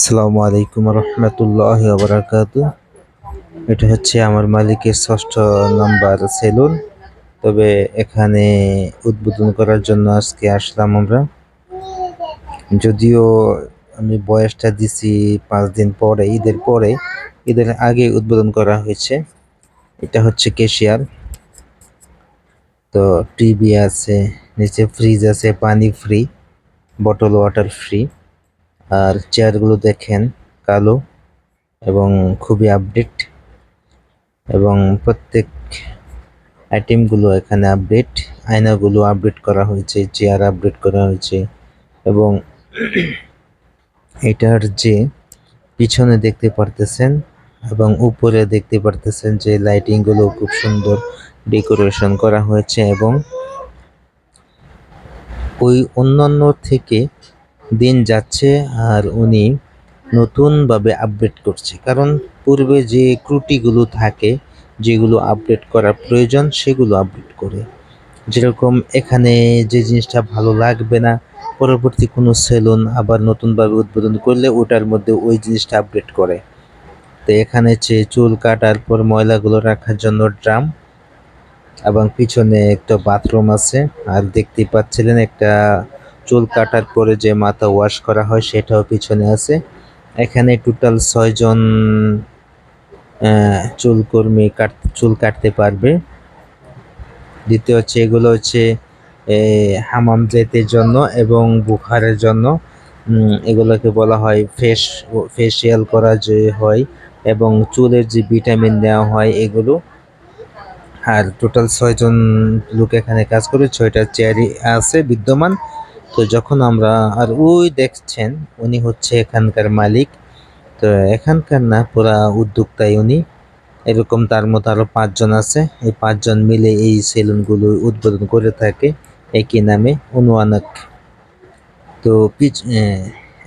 আসসালামু আলাইকুম রহমতুল্লাহ বারাকাত এটা হচ্ছে আমার মালিকের ষষ্ঠ নাম্বার সেলুন। তবে এখানে উদ্বোধন করার জন্য আজকে আসলাম আমরা। যদিও আমি বয়সটা দিছি পাঁচ দিন পরে, ঈদের পরে, ঈদের আগে উদ্বোধন করা হয়েছে। এটা হচ্ছে কেশিয়ার তো টিভি আছে, নিচে ফ্রিজ আছে, পানি ফ্রি, বটল ওয়াটার ফ্রি। আর চেয়ারগুলো দেখেন কালো এবং খুবই আপডেট এবং প্রত্যেক আইটেমগুলো এখানে আপডেট আয়নাগুলো আপডেট করা হয়েছে চেয়ার আপডেট করা হয়েছে এবং এটার যে পিছনে দেখতে পারতেছেন এবং উপরে দেখতে পারতেছেন যে লাইটিংগুলো খুব সুন্দর ডেকোরেশন করা হয়েছে এবং ওই অন্যান্য থেকে দিন যাচ্ছে আর উনি নতুনভাবে আপডেট করছে। কারণ পূর্বে যে ত্রুটিগুলো থাকে, যেগুলো আপডেট করার প্রয়োজন, সেগুলো আপডেট করে। যেরকম এখানে যে জিনিসটা ভালো লাগবে না, পরবর্তী কোনো সেলুন আবার নতুনভাবে উদ্বোধন করলে ওটার মধ্যে ওই জিনিসটা আপডেট করে। তো এখানে হচ্ছে চুল কাটার পর ময়লাগুলো রাখার জন্য ড্রাম এবং পিছনে একটা বাথরুম আছে। আর দেখতে পাচ্ছিলেন একটা চুল কাটার পরে যে মাথা ওয়াশ করা হয়, সেটাও পিছনে আছে। এখানে টোটাল ছয়জন চুল কর্মী কাট, চুল কাটতে পারবে। দ্বিতীয় হচ্ছে, এগুলো হচ্ছে হামাম জেতের জন্য এবং বুখারের জন্য। এগুলোকে বলা হয় ফেস ফেসিয়াল করা যে হয় এবং চুলের যে ভিটামিন দেওয়া হয় এগুলো। আর টোটাল ছয়জন লোক এখানে কাজ করে, ছয়টা চেয়ারই আছে বিদ্যমান। তো যখন আমরা, আর ওই দেখছেন, উনি হচ্ছে এখানকার মালিক। তো এখানকার না, পুরা উদ্যোক্তাই উনি। এরকম তার মতো আরও পাঁচজন আছে। এই পাঁচজন মিলে এই সেলুনগুলো উদ্বোধন করে থাকে একই নামে অনুয়ানক তো পিচ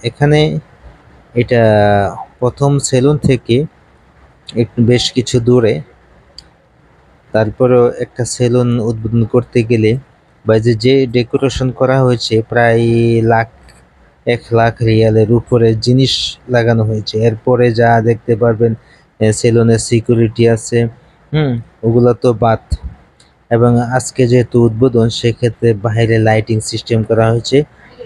এখানে এটা প্রথম সেলুন থেকে একটু বেশ কিছু দূরে। তারপরেও একটা সেলুন উদ্বোধন করতে গেলে বা যে যে ডেকোরেশন করা হয়েছে প্রায় লাখ, এক লাখ রিয়ালের উপরে জিনিস লাগানো হয়েছে। এরপরে যা দেখতে পারবেন সেলুনের সিকিউরিটি আছে, হুম, ওগুলো তো বাদ। এবং আজকে যেহেতু উদ্বোধন, সেক্ষেত্রে বাইরে লাইটিং সিস্টেম করা হয়েছে।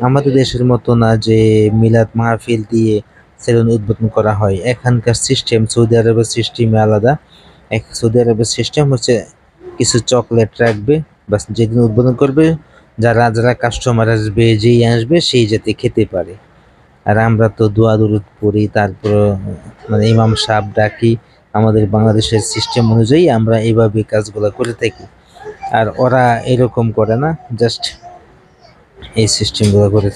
আমাদের দেশের মতো না যে মিলাদ মাহফিল দিয়ে সেলুন উদ্বোধন করা হয়। এখানকার সিস্টেম সৌদি আরবের সিস্টেমে আলাদা। এক, সৌদি আরবের সিস্টেম হচ্ছে কিছু চকলেট রাখবে বাস, যেদিন উদ্বোধন করবে যারা যারা কাস্টমার আসবে, যেই আসবে, সেই যাতে খেতে পারে। আর আমরা তো দোয়া দুরুদ করি তারপর মানে ইমাম সাহেব ডাকি, আমাদের বাংলাদেশের সিস্টেম অনুযায়ী আমরা এইভাবে কাজগুলো করে থাকি। আর ওরা এরকম করে না জাস্ট এই সিস্টেমগুলো করে থাকে